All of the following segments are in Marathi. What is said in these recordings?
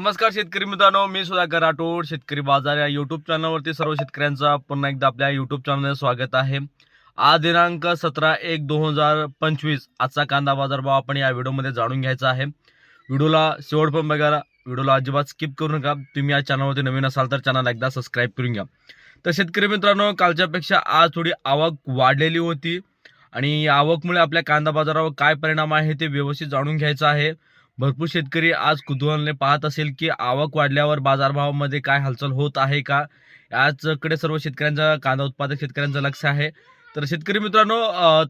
नमस्कार शेतकरी मित्रांनो मी सुधाकर राठोड शेतकरी बाजार या युट्यूब चॅनलवरती सर्व शेतकऱ्यांचा पुन्हा एकदा आपल्या युट्यूब चॅनलला स्वागत आहे. आज दिनांक सतरा एक दोन हजार पंचवीस आजचा कांदा बाजार भाव आपण या व्हिडिओमध्ये जाणून घ्यायचा आहे. व्हिडिओला शेवट पण बघायला व्हिडिओला अजिबात स्किप करू नका. तुम्ही या चॅनलवरती नवीन असाल तर चॅनल एकदा सबस्क्राईब करून घ्या. तर शेतकरी मित्रांनो कालच्यापेक्षा आज थोडी आवक वाढलेली होती. आणि या आवकमुळे आपल्या कांदा बाजारावर काय परिणाम आहे ते व्यवस्थित जाणून घ्यायचं आहे. भरपूर शेतकरी आज कुतूहलने पाहत असेल की आवक वाढल्यावर बाजारभावामध्ये काय हालचाल होत आहे का? याचकडे सर्व शेतकऱ्यांचा कांदा उत्पादक शेतकऱ्यांचं लक्ष आहे. तर शेतकरी मित्रांनो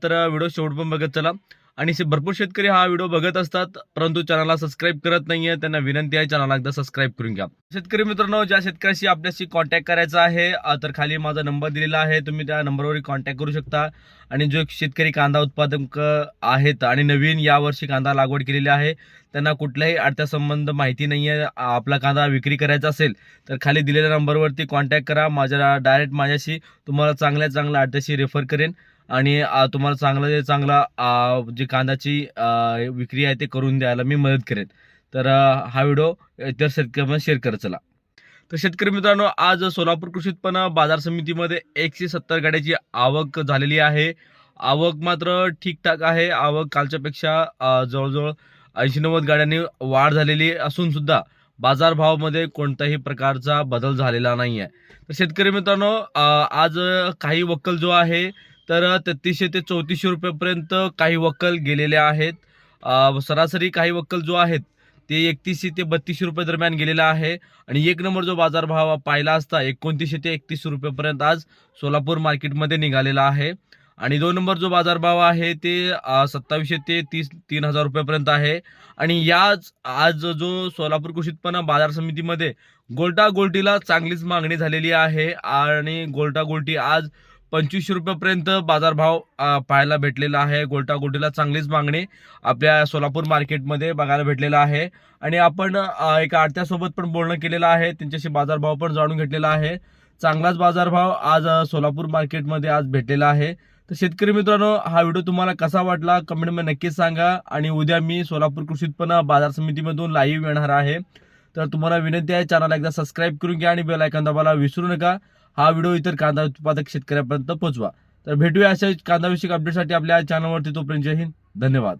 तर व्हिडिओ शेवट पण बघत चला. आणि असे भरपूर शेतकरी हा व्हिडिओ बघत असतात परंतु चॅनलला सबस्क्राईब करत नाहीये त्यांना विनंती आहे चॅनलला एकदा सबस्क्राईब करून घ्या. शेतकरी मित्रांनो ज्या शेतकऱ्याशी आपल्याशी कॉन्टॅक्ट करायचा आहे तर खाली माझा नंबर दिलेला आहे तुम्ही त्या नंबरवर कॉन्टॅक्ट करू शकता. आणि जो शेतकरी कांदा उत्पादक आहेत आणि नवीन यावर्षी कांदा लागवड केलेली आहे त्यांना कुठल्याही अडथ्यासंबंध माहिती नाही आहे आपला कांदा विक्री करायचा असेल तर खाली दिलेल्या नंबरवरती कॉन्टॅक्ट करा. माझ्या डायरेक्ट माझ्याशी तुम्हाला चांगल्या चांगल्या अडथ्याशी रेफर करेन. आणि तुम्हाला चांगलं जे चांगला जे कांद्याची विक्री आहे ते करून द्यायला मी मदत करेन. तर हा व्हिडिओ इतर शेतकऱ्यांना शेअर करत चला. तर शेतकरी मित्रांनो आज सोलापूर कृषी उत्पन्न बाजार समितीमध्ये एकशे सत्तर गाड्याची आवक झालेली आहे. आवक मात्र ठीकठाक आहे. आवक कालच्यापेक्षा जवळजवळ ऐंशी नव्वद गाड्यांनी वाढ झालेली असून सुद्धा बाजारभावामध्ये कोणत्याही प्रकारचा बदल झालेला नाही आहे तर शेतकरी मित्रांनो आज काही वक्कल जो आहे तर तेहतीसशे ते चौतीसशे रुपयेपर्यंत काही वक्कल गेलेले आहेत. सरासरी काही वक्कल जो आहेत ते एकतीसशे ते बत्तीसशे रुपये दरम्यान गेलेला आहे. आणि एक नंबर जो बाजारभाव पाहिला असता एकोणतीसशे ते एकतीसशे रुपयेपर्यंत आज सोलापूर मार्केटमध्ये निघालेला आहे. आणि दोन नंबर जो बाजारभाव आहे ते सत्तावीसशे ते तीस तीन हजार रुपयापर्यंत आहे. आणि याच आज जो सोलापूर कृषी उत्पन्न बाजार समितीमध्ये गोल्टा गोल्टीला चांगलीच मागणी झालेली आहे. आणि गोल्टा गोल्टी आज पंचवीसशे रुपयापर्यंत बाजारभाव पाहायला भेटलेला आहे. गोल्टा गोल्टीला चांगलीच मागणी आपल्या सोलापूर मार्केटमध्ये बघायला भेटलेला आहे. आणि आपण एका आडत्यासोबत पण बोलणं केलेलं आहे. त्यांच्याशी बाजारभाव पण जाणून घेतलेला आहे. चांगलाच बाजारभाव आज सोलापूर मार्केटमध्ये आज भेटलेला आहे. तर शेतकरी मित्रांनो हा व्हिडिओ तुम्हाला कसा वाटला कमेंटमध्ये नक्कीच सांगा. आणि उद्या मी सोलापूर कृषी उत्पन्न बाजार समितीमधून लाईव्ह येणार आहे. तर तुम्हाला विनंती आहे चॅनल एकदा सबस्क्राईब करून घ्या आणि बेल आयकॉन दाबायला विसरू नका. हा व्हिडिओ इतर कांदा उत्पादक शेतकऱ्यांपर्यंत पोहोचवा. तर भेटूया अशा कांदाविषयक अपडेटसाठी आपल्या चॅनलवरती तोपर्यंत जय हिंद. धन्यवाद.